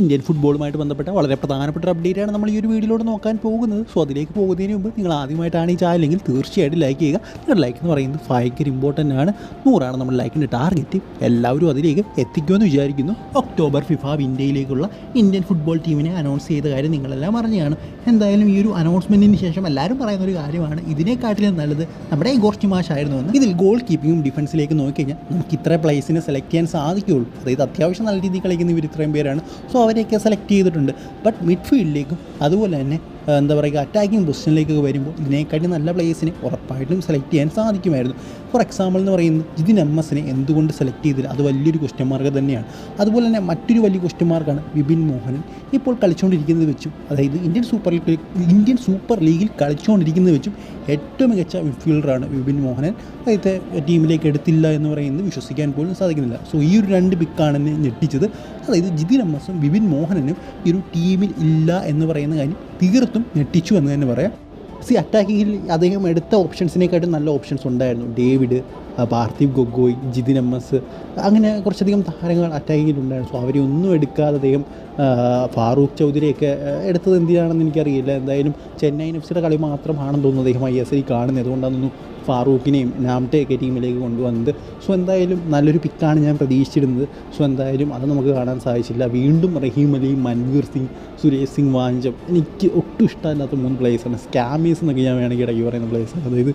Indian ഫുട്ബോളുമായിട്ട് ബന്ധപ്പെട്ട വളരെ പ്രധാനപ്പെട്ട ഒരു അപ്ഡേറ്റാണ് നമ്മൾ ഈ ഒരു വീഡിയോയിലൂടെ നോക്കാൻ പോകുന്നത്. സോ അതിലേക്ക് പോകുന്നതിന് മുമ്പ് നിങ്ങൾ ആദ്യമായിട്ടാണ് ഈ ചാനലെങ്കിൽ തീർച്ചയായിട്ടും ലൈക്ക് ചെയ്യുക. നിങ്ങളുടെ ലൈക്ക് എന്ന് പറയുന്നത് ഭയങ്കര ഇമ്പോർട്ടന്റ് ആണ്. നൂറാണ് നമ്മൾ ലൈക്കിന്റെ ടാർഗറ്റ് എല്ലാവരും അതിലേക്ക് എത്തിക്കുമെന്ന് വിചാരിക്കുന്നു. ഒക്ടോബർ ഫിഫ ഇന്ത്യയിലേക്കുള്ള ഇന്ത്യൻ ഫുട്ബോൾ ടീമിനെ അനൗൺസ് ചെയ്ത കാര്യം നിങ്ങളെല്ലാം അറിഞ്ഞാണ്. എന്തായാലും ഈ ഒരു അനൗൺസ്മെന്റിന് ശേഷം എല്ലാവരും പറയുന്ന ഒരു കാര്യമാണ്. ഇതിനെക്കാട്ടിലും നല്ലത് നമ്മുടെ മാഷായിരുന്നു എന്ന് ഇതിൽ ഗോൾ കീപ്പിങ്ങും ഡിഫൻസിലേക്ക് നോക്കിക്കഴിഞ്ഞാൽ നമുക്ക് ഇത്ര പ്ലേസിനെ സെലക്ട് ചെയ്യാൻ സാധിക്കുകയുള്ളൂ. അതായത് അത്യാവശ്യം നല്ല രീതിയിൽ കളിക്കുന്ന ഇവർ ഇത്രയും പേരാണ്. സോ അവരെയൊക്കെ സെലക്ട് ചെയ്തിട്ടുണ്ട്. ബട്ട് മിഡ്ഫീൽഡിലേക്കും അതുപോലെ തന്നെ എന്താ പറയുക അറ്റാക്കിംഗ് പൊസിഷനിലേക്ക് വരുമ്പോൾ ഇതിനേക്കാട്ടി നല്ല പ്ലേയേഴ്സിനെ ഉറപ്പായിട്ടും സെലക്ട് ചെയ്യാൻ സാധിക്കുമായിരുന്നു. ഫോർ എക്സാമ്പിൾ എന്ന് പറയുന്നത് ജിതിൻ എം എസിനെ എന്തുകൊണ്ട് സെലക്ട് ചെയ്തില്ല? അത് വലിയൊരു ക്വസ്റ്റ്യൻ മാർക്ക് തന്നെയാണ്. അതുപോലെ തന്നെ മറ്റൊരു വലിയ ക്വസ്റ്റ്യൻ മാർക്കാണ് വിപിൻ മോഹനൻ ഇപ്പോൾ കളിച്ചുകൊണ്ടിരിക്കുന്നത് വെച്ചും അതായത് Indian super league Indian super ലീഗിൽ കളിച്ചുകൊണ്ടിരിക്കുന്നത് വെച്ചും ഏറ്റവും മികച്ച മിഡ്ഫീൽഡറാണ് വിപിൻ മോഹനൻ. അതായത് ടീമിലേക്ക് എടുത്തില്ല എന്ന് പറയുന്നത് വിശ്വസിക്കാൻ പോലും സാധിക്കുന്നില്ല. സോ ഈ ഒരു രണ്ട് പിക്കാണ് എന്നെ ഞെട്ടിച്ചത്. അതായത് ജിതിൻ എം എസും വിപിൻ മോഹനനും ഈ ഒരു ടീമിൽ ഇല്ല എന്ന് പറയുന്ന കാര്യം തീർത്തും ഞെട്ടിച്ചു എന്ന് തന്നെ പറയാം. സി അറ്റാക്കിങ്ങിൽ അദ്ദേഹം എടുത്ത ഓപ്ഷൻസിനെക്കാട്ടും നല്ല ഓപ്ഷൻസ് ഉണ്ടായിരുന്നു. David Parthiv Gogoi Jithin M S അങ്ങനെ കുറച്ചധികം താരങ്ങൾ അറ്റാക്ക് ചെയ്തിട്ടുണ്ടായിരുന്നു. സോ അവരെ ഒന്നും എടുക്കാതെ അദ്ദേഹം ഫാറൂഖ് ചൗധരിയൊക്കെ എടുത്തത് എന്തിനാണെന്ന് എനിക്കറിയില്ല. എന്തായാലും ചെന്നൈ എഫ് കളി മാത്രമാണെന്ന് തോന്നുന്നു അദ്ദേഹം ഐ എസ് എൽ കാണുന്നത്. അതുകൊണ്ടാണെന്നു ഫാറൂഖിനെയും നാംറ്റെയൊക്കെ ടീമിലേക്ക് കൊണ്ടുവന്നത്. സോ എന്തായാലും നല്ലൊരു പിക്കാണ് ഞാൻ പ്രതീക്ഷിച്ചിരുന്നത്. സോ എന്തായാലും അത് നമുക്ക് കാണാൻ സാധിച്ചില്ല. വീണ്ടും റഹീം അലി മൻവീർ സിംഗ് സുരേഷ് സിംഗ് വാഞ്ചം. എനിക്ക് ഒട്ടും ഇഷ്ടമില്ലാത്ത മൂന്ന് പ്ലേയേഴ്സാണ് സ്കാമീസ് എന്നൊക്കെ ഞാൻ വേണമെങ്കിൽ ഇടയ്ക്ക് പറയുന്ന പ്ലേയേഴ്സാണ് അതായത്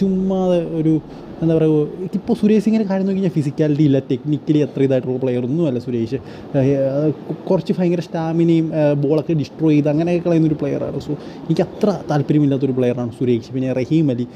ചുമ്മാതെ ഒരു എന്താ പറയുക ഇപ്പോൾ സുരേഷ് ഇങ്ങനെ കാര്യം നോക്കി കഴിഞ്ഞാൽ ഫിസിക്കാലിറ്റി ഇല്ല ടെക്നിക്കലി അത്ര ഇതായിട്ടുള്ള പ്ലെയർ ഒന്നുമല്ല സുരേഷ്. കുറച്ച് ഭയങ്കര സ്റ്റാമിനയും ബോളൊക്കെ ഡിസ്ട്രോയ് ചെയ്ത് അങ്ങനെയൊക്കെ കളയുന്ന ഒരു പ്ലെയറാണ് സോ എനിക്ക് അത്ര താല്പര്യമില്ലാത്തൊരു പ്ലെയറാണ് സുരേഷ്. പിന്നെ റഹീം അലി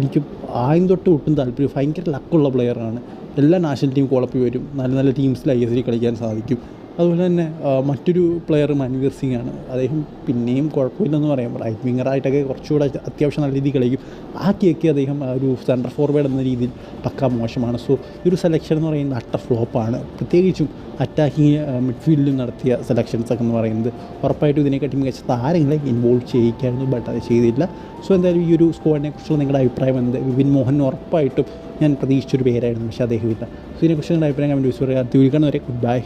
എനിക്ക് ആയും തൊട്ട് ഒട്ടും താല്പര്യം ഭയങ്കര ലക്കുള്ള പ്ലെയറാണ് എല്ലാ നാഷണൽ ടീം കുളപ്പി വരും. നല്ല നല്ല ടീംസിൽ ഐ എസ് കളിക്കാൻ സാധിക്കും. അതുപോലെ തന്നെ മറ്റൊരു പ്ലെയർ മൻവീർ സിംഗ് ആണ് അദ്ദേഹം പിന്നെയും കുഴപ്പമില്ലെന്ന് പറയാം റൈറ്റ് വിങ്ങറായിട്ടൊക്കെ കുറച്ചുകൂടെ അത്യാവശ്യം നല്ല രീതിയിൽ കളിക്കും. ആക്കിയൊക്കെ അദ്ദേഹം ഒരു സെന്റർ ഫോർവേഡ് എന്ന രീതിയിൽ പക്ക മോശമാണ്. സോ ഈ ഒരു സെലക്ഷൻ എന്ന് പറയുന്നത് അട്ട ഫ്ലോപ്പാണ് പ്രത്യേകിച്ചും അറ്റാക്കിങ് മിഡ്ഫീൽഡിൽ നടത്തിയ സെലക്ഷൻസ് ഒക്കെ എന്ന് പറയുന്നത്. ഉറപ്പായിട്ടും ഇതിനെക്കാട്ടി മികച്ച താരങ്ങളെ ഇൻവോൾവ് ചെയ്യിക്കായിരുന്നു ബട്ട് അത് ചെയ്തില്ല. സോ എന്തായാലും ഈ ഒരു സ്കോഡിനെ കുറിച്ചുള്ള നിങ്ങളുടെ അഭിപ്രായം എന്ത്? വിപിൻ മോഹൻ ഉറപ്പായിട്ടും ഞാൻ പ്രതീക്ഷിച്ചൊരു പേരായിരുന്നു പക്ഷേ അദ്ദേഹം ഇല്ല. സോ ഇതിനെക്കുറിച്ച് നിങ്ങളുടെ അഭിപ്രായം കമന്റ് വിളിച്ചു പറയാം. തിരിക്കണം വരെ ഗുഡ് ബൈ